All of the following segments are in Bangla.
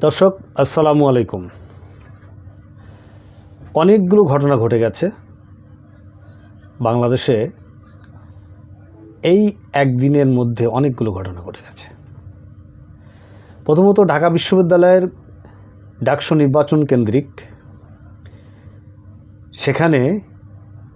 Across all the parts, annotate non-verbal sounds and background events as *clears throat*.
দর্শক, আসসালামু আলাইকুম। অনেকগুলো ঘটনা ঘটে গেছে বাংলাদেশে। এই একদিনের মধ্যে অনেকগুলো ঘটনা ঘটে গেছে। প্রথমত ঢাকা বিশ্ববিদ্যালয়ের ডাকসু নির্বাচন কেন্দ্রিক। সেখানে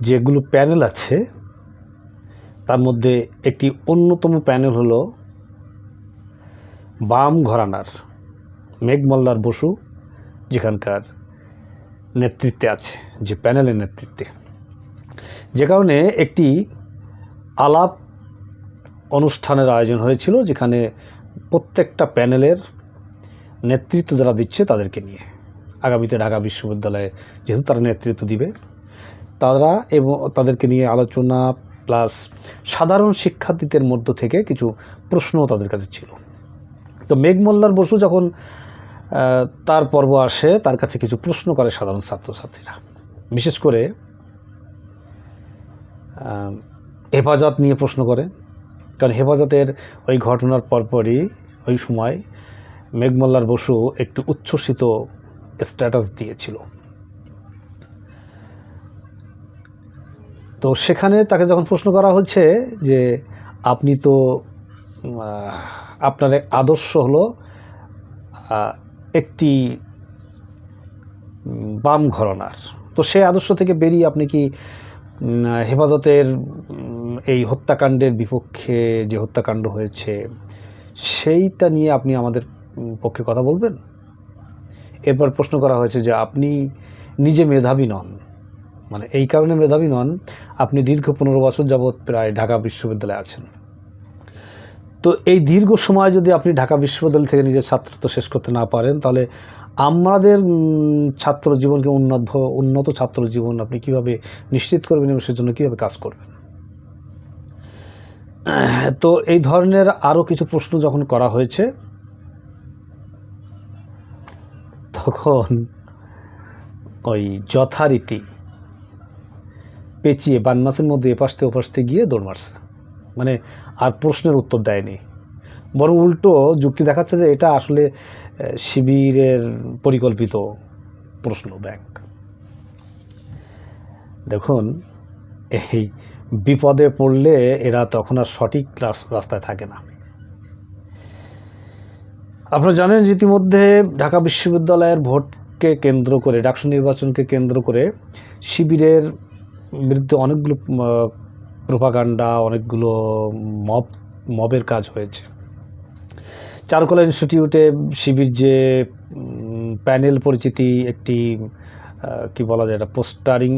যেগুলো প্যানেল আছে, তার মধ্যে একটি অন্যতম প্যানেল হলো বাম ঘরানার। মেঘমল্লার বসু যেখানকার নেতৃত্বে আছে, যে প্যানেলের নেতৃত্বে। যে কারণে একটি আলাপ অনুষ্ঠানের আয়োজন হয়েছিল যেখানে প্রত্যেকটা প্যানেলের নেতৃত্ব যারা দিচ্ছে তাদেরকে নিয়ে। আগামীতে ঢাকা বিশ্ববিদ্যালয়ে যেহেতু তারা নেতৃত্ব দিবে, তারা এবং তাদেরকে নিয়ে আলোচনা প্লাস সাধারণ শিক্ষার্থীদের মধ্য থেকে কিছু প্রশ্নও তাদের কাছে ছিল। তো মেঘমল্লার বসু যখন তার পর্ব আসে, তার কাছে কিছু প্রশ্ন করে সাধারণ ছাত্রছাত্রীরা। বিশেষ করে হেফাজত নিয়ে প্রশ্ন করে। কারণ হেফাজতের ওই ঘটনার পরপরই ওই সময় মেঘমল্লার বসু একটু উচ্ছ্বসিত স্ট্যাটাস দিয়েছিল। তো সেখানে তাকে যখন প্রশ্ন করা হচ্ছে যে, আপনি তো আপনার আদর্শ হলো একটি বাম ঘরনার। তো সে আদর্শ থেকে বেরিয়ে আপনি কি হেফাজতের এই হত্যাকাণ্ডের বিপক্ষে যে হত্যাকাণ্ড হয়েছে, সেইটা নিয়ে আপনি আমাদের পক্ষে কথা বলবেন? এরপর প্রশ্ন করা হয়েছে যে আপনি নিজে মেধাবী নন। মানে এই কারণে মেধাবী নন, আপনি দীর্ঘ পনেরো বছর যাবৎ প্রায় ঢাকা বিশ্ববিদ্যালয়ে আছেন। তো এই দীর্ঘ সময় যদি আপনি ঢাকা বিশ্ববিদ্যালয় থেকে নিজের ছাত্রত্ব শেষ করতে না পারেন, তাহলে আমাদের ছাত্র জীবনকে উন্নত উন্নত ছাত্র জীবন আপনি কীভাবে নিশ্চিত করবেন এবং সেজন্য কীভাবে কাজ করবেন? *clears throat* তো এই ধরনের আরও কিছু প্রশ্ন যখন করা হয়েছে, তখন ওই যথারীতি পেঁচিয়ে বান মাসের মধ্যে এপাশতে ওপাশতে গিয়ে দৌড় মারছে। মানে আর প্রশ্নের উত্তর দেয়নি। বরং উল্টো যুক্তি দেখাচ্ছে যে এটা আসলে শিবিরের পরিকল্পিত প্রশ্ন ব্যাংক। দেখুন, এই বিপদে পড়লে এরা তখন আর সঠিক রাস্তায় থাকে না। আপনারা জানেন ইতিমধ্যে ঢাকা বিশ্ববিদ্যালয়ের ভোটকে কেন্দ্র করে, ডাকসু নির্বাচনকে কেন্দ্র করে শিবিরের বিরুদ্ধে অনেকগুলো প্রোপাগান্ডা অনেকগুলো মব মবের কাজ হয়েছে। চারুকলা ইনস্টিটিউটে শিবির যে প্যানেল পরিচিতি একটি কি বলা যায় এটা পোস্টারিং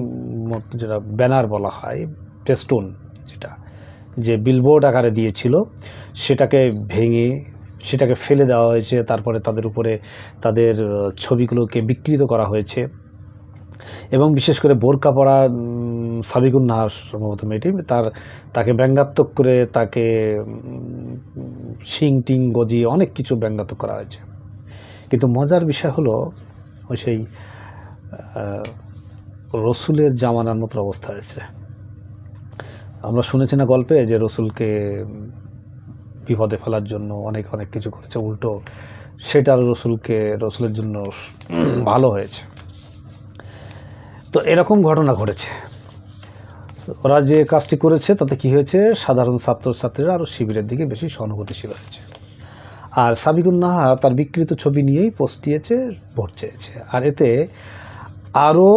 যেটা ব্যানার বলা হয় টেস্টুন যেটা যে বিলবোর্ড আকারে দিয়েছিল সেটাকে ভেঙে সেটাকে ফেলে দেওয়া হয়েছে তারপরে তাদের উপরে তাদের ছবিগুলোকে বিকৃত করা হয়েছে। এবং বিশেষ করে বোরকা উম, সাবিকুন নাহার সম্ভবত মেয়েটি, তার, তাকে ব্যঙ্গাত্মক করে তাকে শিং, টিং গজিয়ে অনেক কিছু ব্যঙ্গাত্মক করা হয়েছে। কিন্তু মজার বিষয় হলো, ওই সেই রসুলের জামানার মতো অবস্থা হয়েছে। আমরা শুনেছি না গল্পে যে রসুলকে বিপদে ফেলার জন্য অনেক অনেক কিছু করেছে, উল্টো সেটা রসুলকে, রসুলের জন্য ভালো হয়েছে। তো এরকম ঘটনা ঘটেছে। ওরা যে কাজটি করেছে, তাতে কি হয়েছে? সাধারণ ছাত্রছাত্রীরা আরও শিবিরের দিকে বেশি সহানুভূতিশীল হয়েছে। আর সাবিকুন নাহা তার বিকৃত ছবি নিয়েই পোস্ট দিয়েছে, ভোট চেয়েছে। আর এতে আরও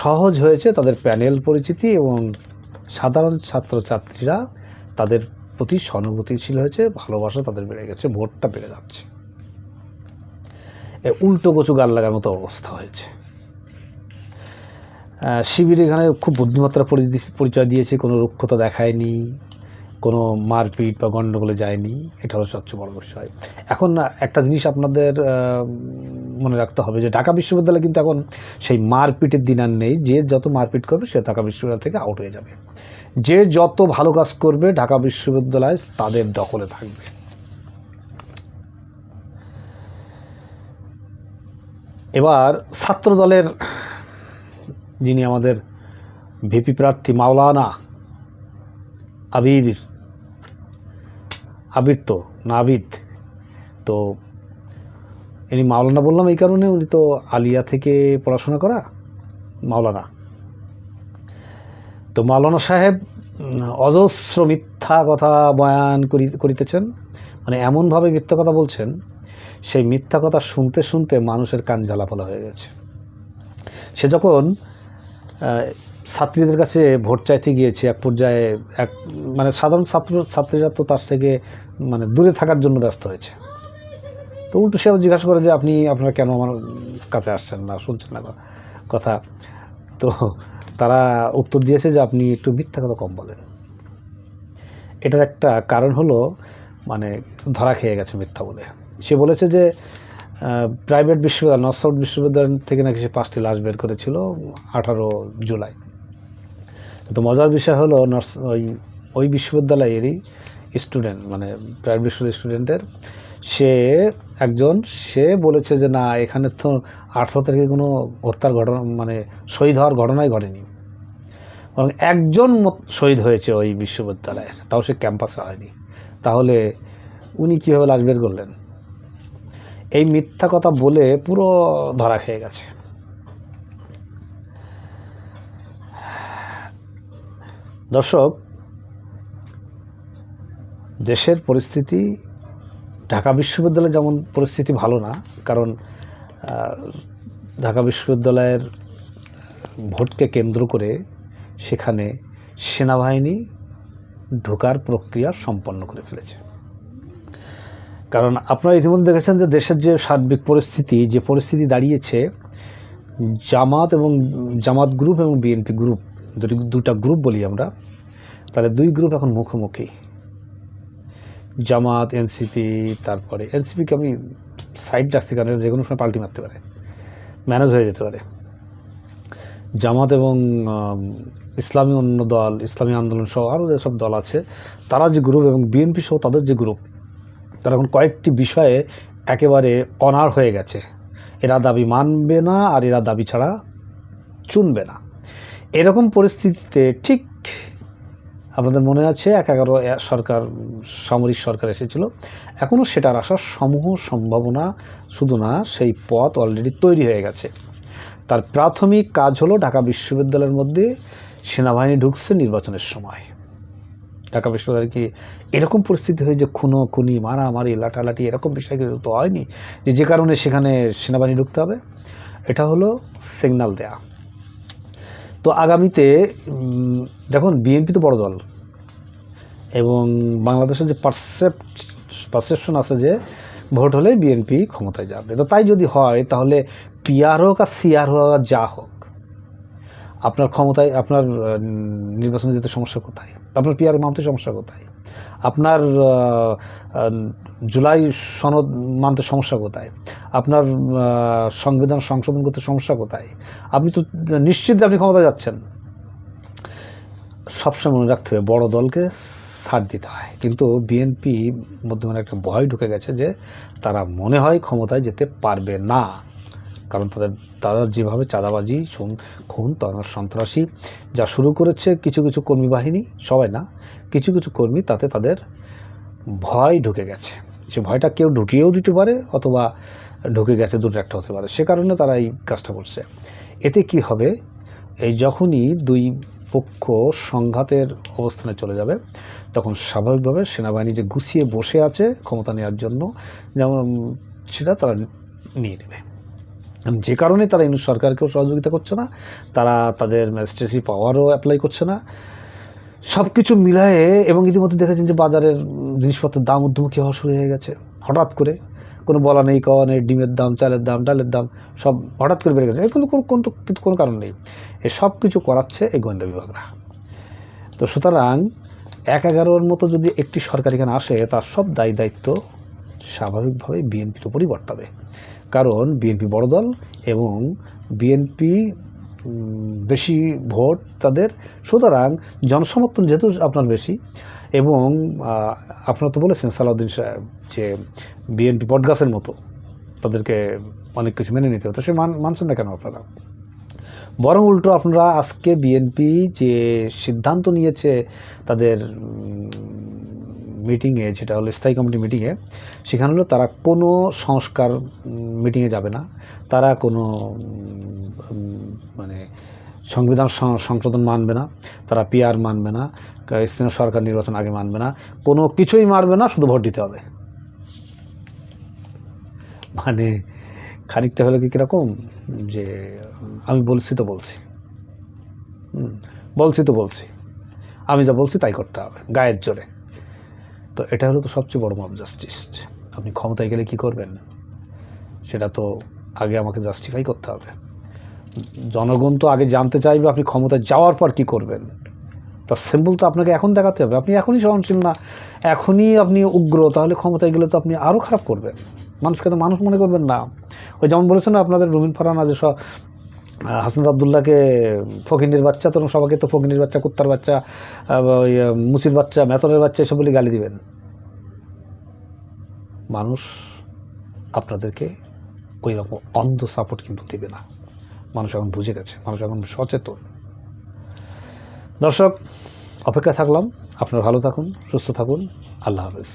সহজ হয়েছে তাদের প্যানেল পরিচিতি এবং সাধারণ ছাত্রছাত্রীরা তাদের প্রতি সহানুভূতিশীল হয়েছে, ভালোবাসা তাদের বেড়ে গেছে, ভোটটা বেড়ে যাচ্ছে। উল্টো কচু গাল লাগার মতো অবস্থা হয়েছে। শিবির এখানে খুব বুদ্ধিমত্তার পরিচয় দিয়েছে, কোনো রুক্ষতা দেখায়নি, কোনো মারপিট বা গণ্ডগোলে যায়নি, এটা হলো সবচেয়ে বড় বিষয়। এখন একটা জিনিস আপনাদের মনে রাখতে হবে যে ঢাকা বিশ্ববিদ্যালয় কিন্তু এখন সেই মারপিটের দিন আর নেই, যে যত মারপিট করবে সে ঢাকা বিশ্ববিদ্যালয় থেকে আউট হয়ে যাবে। যে যত ভালো কাজ করবে ঢাকা বিশ্ববিদ্যালয় তাদের দখলে থাকবে। এবার ছাত্র দলের যিনি আমাদের ভিপি প্রার্থী মাওলানা আবির আবির তো, না আবিদ। তো ইনি মাওলানা বললাম এই কারণে উনি তো আলিয়া থেকে পড়াশোনা করা মাওলানা। তো মাওলানা সাহেব অজস্র মিথ্যা কথা বয়ান করি, করিতেছেন। মানে এমনভাবে মিথ্যা কথা বলছেন, সেই মিথ্যা কথা শুনতে শুনতে মানুষের কান জ্বালাপালা হয়ে গেছে। সে যখন ছাত্রীদের কাছে ভোট চাইতে গিয়েছে এক পর্যায়ে, এক মানে সাধারণ ছাত্র, ছাত্রীরা তো তার থেকে মানে দূরে থাকার জন্য ব্যস্ত হয়েছে। তো উল্টো সে জিজ্ঞাসা করে যে আপনি, আপনারা কেন আমার কাছে আসছেন না, শুনছেন না কথা। তো তারা উত্তর দিয়েছে যে আপনি একটু মিথ্যা কথা কম বলেন। এটার একটা কারণ হলো মানে ধরা খেয়ে গেছে মিথ্যা বলে। সে বলেছে যে প্রাইভেট বিশ্ববিদ্যালয় নর্থ সাউথ বিশ্ববিদ্যালয় থেকে নাকি সে পাঁচটি লাশ বের করেছিল আঠারো জুলাই। তো মজার বিষয় হলো নর্থ ওই ওই বিশ্ববিদ্যালয়েরই স্টুডেন্ট মানে প্রাইভেট বিশ্ববিদ্যালয় স্টুডেন্টের সে একজন, সে বলেছে যে না, এখানে তো আঠারো তারিখে কোনো হত্যার ঘটনা মানে শহীদ হওয়ার ঘটনাই ঘটেনি। বরং একজন শহীদ হয়েছে ওই বিশ্ববিদ্যালয়ের, তাও সে ক্যাম্পাসে হয়নি। তাহলে উনি কীভাবে লাশ বের করলেন? এই মিথ্যা কথা বলে পুরো ধরা খেয়ে গেছে। দর্শক, দেশের পরিস্থিতি, ঢাকা বিশ্ববিদ্যালয়ে যেমন পরিস্থিতি ভালো না, কারণ ঢাকা বিশ্ববিদ্যালয়ের ভোটকে কেন্দ্র করে সেখানে সেনাবাহিনী ঢোকার প্রক্রিয়া সম্পন্ন করে ফেলেছে। কারণ আপনারা ইতিমধ্যে দেখেছেন যে দেশের যে সার্বিক পরিস্থিতি, যে পরিস্থিতি দাঁড়িয়েছে, জামাত এবং জামাত গ্রুপ এবং বিএনপি গ্রুপ, যদি দুটা গ্রুপ বলি আমরা, তাহলে দুই গ্রুপ এখন মুখোমুখি। জামাত, এনসিপি, তারপরে, এনসিপিকে আমি সাইড রাখছি কারণ যে কোনো সময় পাল্টি মারতে পারে, ম্যানেজ হয়ে যেতে পারে। জামাত এবং ইসলামী অন্য দল, ইসলামী আন্দোলন সহ আরও যেসব দল আছে, তারা যে গ্রুপ এবং বিএনপি সহ তাদের যে গ্রুপ তারা এখন কয়েকটি বিষয়ে একেবারে অনার হয়ে গেছে। এরা দাবি মানবে না আর এরা দাবি ছাড়া চুনবে না। এরকম পরিস্থিতিতে ঠিক আপনাদের মনে আছে এক এগারো সরকার, সামরিক সরকার এসেছিল। এখনও সেটার আসার সমূহ সম্ভাবনা শুধু না, সেই পথ অলরেডি তৈরি হয়ে গেছে। তার প্রাথমিক কাজ হলো ঢাকা বিশ্ববিদ্যালয়ের মধ্যে সেনাবাহিনী ঢুকছে নির্বাচনের সময়। ঢাকা বিশ্ববিদ্যালয়ে কি এরকম পরিস্থিতি হয় যে খুনো, খুনি, মারামারি লাটালাটি এরকম বিষয় তো হয়নি? যে যে কারণে সেখানে সেনাবাহিনী ঢুকতে হবে, এটা হলো সিগন্যাল দেয়া। তো আগামীতে দেখুন বিএনপি তো বড় দল এবং বাংলাদেশের যে পারসেপ্ট পারসেপশন আছে যে ভোট হলে বিএনপি ক্ষমতায় যাবে। তো তাই যদি হয়, তাহলে পিআর হোক আর সিআর হোক আর যা হোক, আপনার ক্ষমতায়, আপনার নির্বাচনে যেতে সমস্যা কোথায়? আপনার পিআর মানতে সমস্যা কোথায়? আপনার জুলাই সনদ মানতে সমস্যা কোথায়? আপনার সংবিধান সংশোধন করতে সমস্যা কোথায়? আপনি তো নিশ্চিত আপনি ক্ষমতা যাচ্ছেন। সবসময় মনে রাখতে হবে, বড় দলকে ছাড় দিতে হয়। কিন্তু বিএনপি মধ্যে একটা ভয় ঢুকে গেছে যে তারা মনে হয় ক্ষমতায় যেতে পারবে না। কারণ তাদের তারা যেভাবে চাঁদাবাজি খুন তারা সন্ত্রাসী যা শুরু করেছে কিছু কিছু কর্মী বাহিনী, সবাই না, কিছু কিছু কর্মী তাতে তাদের ভয় ঢুকে গেছে। সে ভয়টা কেউ ঢুকিয়েও দিতে পারে অথবা ঢুকে গেছে দুটো একটা হতে পারে। সে কারণে তারা এই কাজটা করছে। এতে কি হবে? এই যখনই দুই পক্ষ সংঘাতের অবস্থানে চলে যাবে, তখন স্বাভাবিকভাবে সেনাবাহিনী যে গুছিয়ে বসে আছে ক্ষমতা নেওয়ার জন্য, যেমন সেটা তারা নিয়ে নেবে। যে কারণে তারা ইউনুস সরকারকেও সহযোগিতা করছে না, তারা তাদের ম্যাজিস্ট্রেসি পাওয়ারও অ্যাপ্লাই করছে না। সব কিছু মিলায়ে এবং ইতিমধ্যে দেখেছেন যে বাজারের জিনিসপত্রের দাম ঊর্ধ্বমুখী হওয়া শুরু হয়ে গেছে। হঠাৎ করে কোনো বলা নেই, কওয়া নেই, ডিমের দাম, চালের দাম, ডালের দাম সব হঠাৎ করে বেড়ে গেছে। এগুলো কোনো কোনো কিন্তু কোনো কারণ নেই। এ সব কিছু করাচ্ছে এই গোয়েন্দা বিভাগরা। তো সুতরাং এক এগারোর মতো যদি একটি সরকার এখানে আসে, তার সব দায়ী দায়িত্ব স্বাভাবিকভাবে বিএনপির উপরই বর্তাবে কারণ বিএনপি বড় দল এবং বিএনপি বেশি ভোট তাদের। সুতরাং জনসমর্থন যেহেতু আপনার বেশি এবং আপনারা তো বলেছেন সালাউদ্দিন সাহেব যে বিএনপি বটগাছের মতো তাদেরকে অনেক কিছু মেনে নিতে হতো সে মান, মানছেন না কেন আপনারা? বরং উল্টো আপনারা আজকে বিএনপি যে সিদ্ধান্ত নিয়েছে তাদের মিটিংয়ে যেটা হলো স্থায়ী কমিটি মিটিংয়ে সেখানে হলো তারা কোনো সংস্কার মিটিংয়ে যাবে না। তারা কোনো মানে সংবিধান সংশোধন মানবে না। তারা পিআর মানবে না। স্থানীয় সরকার নির্বাচন আগে মানবে না। কোনো কিছুই মানবে না, শুধু ভোট দিতে হবে। মানে খানিকটা হলো কি কীরকম? যে, আমি বলছি তো বলছি। বলছি তো বলছি। আমি যা বলছি তাই করতে হবে, গায়ের জোরে। তো এটা হলো তো সবচেয়ে বড় মব জাস্টিস আপনি ক্ষমতায় গেলে কি করবেন? সেটা তো আগে আমাকে জাস্টিফাই করতে হবে। জনগণ তো আগে জানতে চাইবে আপনি ক্ষমতায় যাওয়ার পর কি করবেন। তা সিম্পল তো আপনাকে এখন দেখাতে হবে। আপনি এখনই সহনশীল না। এখনই আপনি উগ্র, তাহলে ক্ষমতায় গেলে তো আপনি আরও খারাপ করবেন। মানুষকে তো মানুষ মনে করবেন না। ওই যেমন বলেছেন আপনাদের রুমিন ফারানা যে হাসান আবদুল্লাহকে ফকিনের বাচ্চা তখন সবাইকে তো ফকিনের বাচ্চা, কুত্তার বাচ্চা ওই মুসির বাচ্চা, মেতনের বাচ্চা, এসব বলে গালি দিবেন। মানুষ আপনাদেরকে ওই রকম অন্ধ সাপোর্ট কিন্তু দেবে না। মানুষ এখন বুঝে গেছে, মানুষ এখন সচেতন। দর্শক অপেক্ষা থাকলাম। আপনারা ভালো থাকুন, সুস্থ থাকুন। আল্লাহ হাফেজ।